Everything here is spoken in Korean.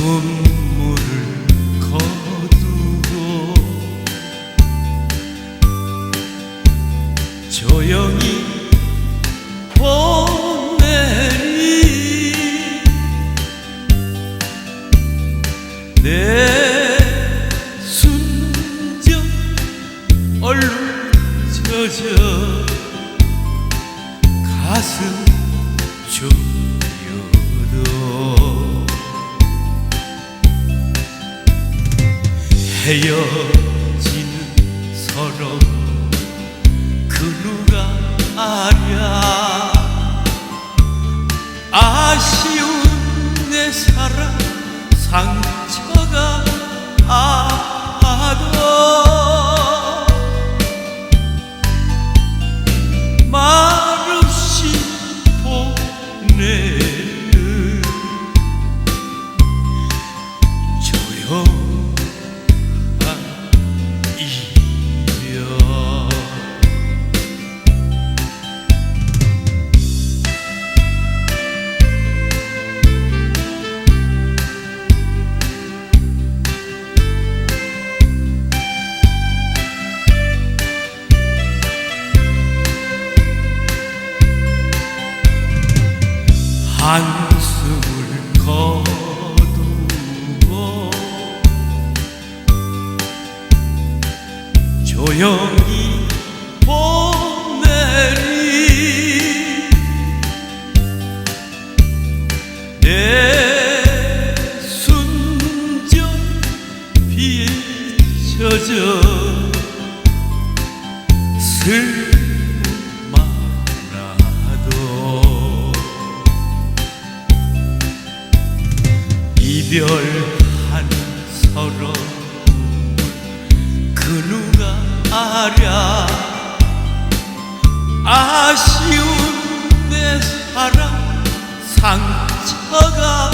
눈물을 거두고 조용히 보내리. 내 순정 얼른 젖어 가슴 좀 헤어지는 서로 그 누가 아랴? 아쉬운 내 사랑 상처 한숨을 거두고 조용히 보내리. 내 순정 젖어 슬 이별한 서로 그 누가 아랴? 아쉬운 내 사랑 상처가